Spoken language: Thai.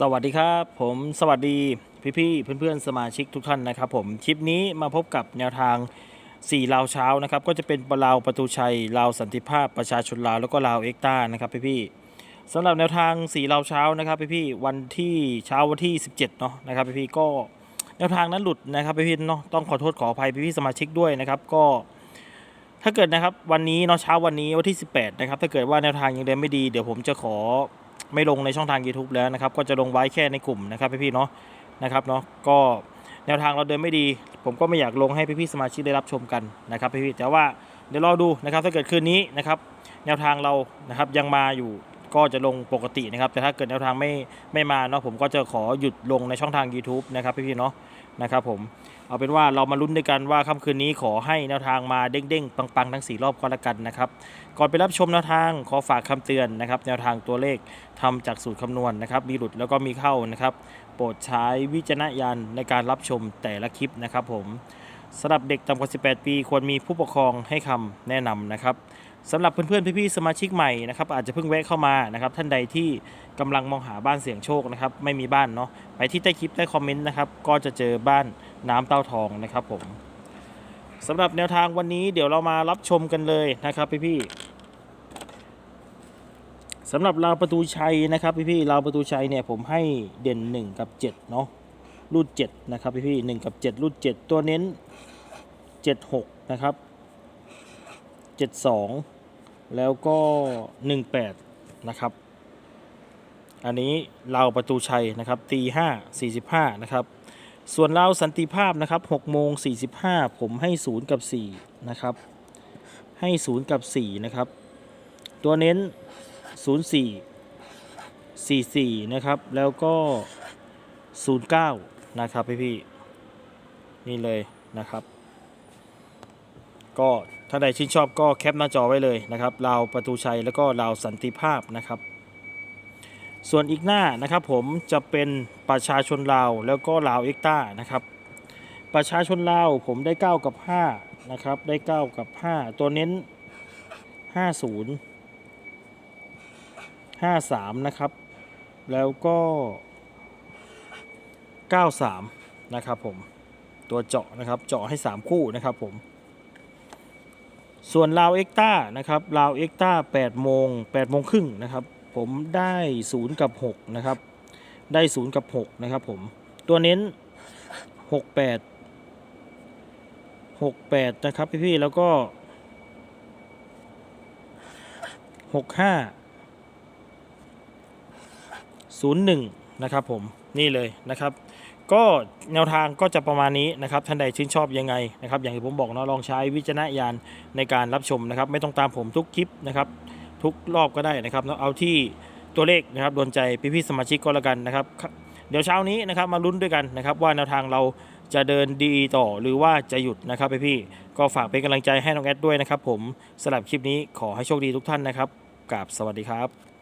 สวัสดีครับ ผมสวัสดีพี่ๆเพื่อนๆสมาชิกทุกท่านนะครับผมคลิปนี้มาพบกับแนวทาง 4 ลาวเช้านะครับ ก็จะเป็นลาวประตูชัยลาวสันติภาพประชาชนลาวแล้วก็ลาวเอ็กต้านะครับพี่ๆสำหรับแนวทาง 4 ลาวเช้านะครับพี่ๆวันที่เช้าวันที่ 17เนาะนะครับพี่ๆก็แนวทางนั้นหลุดนะครับพี่ๆเนาะต้องขอโทษขออภัยพี่ๆสมาชิกด้วยนะครับก็ถ้าเกิดนะครับวันนี้เนาะเช้าวันนี้วันที่ 18 นะครับถ้าเกิดว่าแนวทางยังเดินไม่ดีเดี๋ยวผมจะขอ ไม่ลงในช่องทาง YouTube แล้วนะครับ ก็จะลงไว้แค่ในกลุ่มนะครับพี่ๆเนาะนะครับเนาะก็แนวทางเราเดินไม่ดี ผมก็ไม่อยากลงให้พี่ๆสมาชิกได้รับชมกันนะครับพี่ๆแต่ว่าเดี๋ยวรอดูนะครับถ้าเกิดคืนนี้นะครับแนวทางเรานะครับยังมาอยู่ ก็จะลงปกตินะครับ แต่ถ้าเกิดแนวทางไม่ไม่มาเนาะผมก็จะขอหยุดลงในช่องทาง YouTube นะครับพี่ๆเนาะนะครับผมเอาเป็นว่าเรามาลุ้นด้วยกันว่าค่ำคืนนี้ขอให้แนวทางมาเด้งๆ ปังๆ ทั้ง 4 รอบก็แล้วกันนะครับ ก่อนไปรับชมแนวทางขอฝากคำเตือนนะครับ แนวทางตัวเลขทำจากสูตรคำนวณนะครับ มีหลุดแล้วก็มีเข้านะครับ โปรดใช้วิจารณญาณในการรับชมแต่ละคลิปนะครับผมสำหรับเด็กต่ำกว่า 18 ปี ควรมีผู้ปกครองให้คำแนะนำนะครับ สำหรับเพื่อนๆพี่ๆสมาชิกใหม่นะครับอาจจะเพิ่งแวะเข้ามานะครับท่านใดที่กำลังมองหาบ้านเสี่ยงโชคนะครับไม่มีบ้านเนาะไปที่ใต้คลิปใต้คอมเมนต์นะครับก็จะเจอบ้านน้ำเต้าทองนะครับผมสำหรับแนวทางวันนี้เดี๋ยวเรามารับชมกันเลยนะครับพี่ๆสำหรับราวประตูชัยนะครับพี่ๆราวประตูชัยเนี่ยผมให้เด่น 1 กับ 7 เนาะรูด7นะครับพี่ๆ1กับ 7 รูด 7 ตัวเน้น 76 นะครับ 72 แล้วก็ 18 นะครับ อันนี้เราวประตูชัยนะครับตี5 45นะครับ ส่วนเราวสันติภาพนะครับ6โมง45ผมให้0กับ4นะครับ ให้0กับ4นะครับ ตัวเน้น04 44นะครับ แล้วก็09นะครับพี่พี่นี่เลยนะครับ ก็ ถ้าใดชื่นชอบก็แคปหน้าจอไว้เลยนะครับลาวประตูชัยแล้วก็ลาวสันติภาพนะครับ ส่วนอีกหน้านะครับผมจะเป็นประชาชนลาวแล้วก็ลาวเอ็กต้านะครับ ประชาชนลาวผมได้ 9 กับ5นะครับได้ 9 กับ 5 ตัวเน้น 50 53 นะครับ แล้วก็ 93 นะครับผมตัวเจาะนะครับเจาะให้ 3 คู่นะครับผม ส่วนลาวเอ็กต้านะครับลาวเอ็กต้า8โมง8โมงครึ่งนะครับ ผมได้0กับ6นะครับ ได้0กับ6นะครับผม ตัวเน้น68 68นะครับพี่ๆแล้วก็65 01นะครับผมนี่เลยนะครับ ก็แนวทางก็จะประมาณนี้นะครับท่านใดชื่นชอบยังไงนะครับ อย่างที่ผมบอกเนาะลองใช้วิจารณญาณในการรับชมนะครับ ไม่ต้องตามผมทุกคลิปนะครับ ทุกรอบก็ได้นะครับเนาะเอาที่ตัวเลขนะครับโดนใจพี่ๆสมาชิกก็แล้วกันนะครับ เดี๋ยวเช้านี้นะครับมาลุ้นด้วยกันนะครับ ว่าแนวทางเราจะเดินดีต่อหรือว่าจะหยุดนะครับพี่ๆก็ฝากเป็นกำลังใจให้น้องแอดด้วยนะครับ ผมสำหรับคลิปนี้ขอให้โชคดีทุกท่านนะครับกราบสวัสดีครับ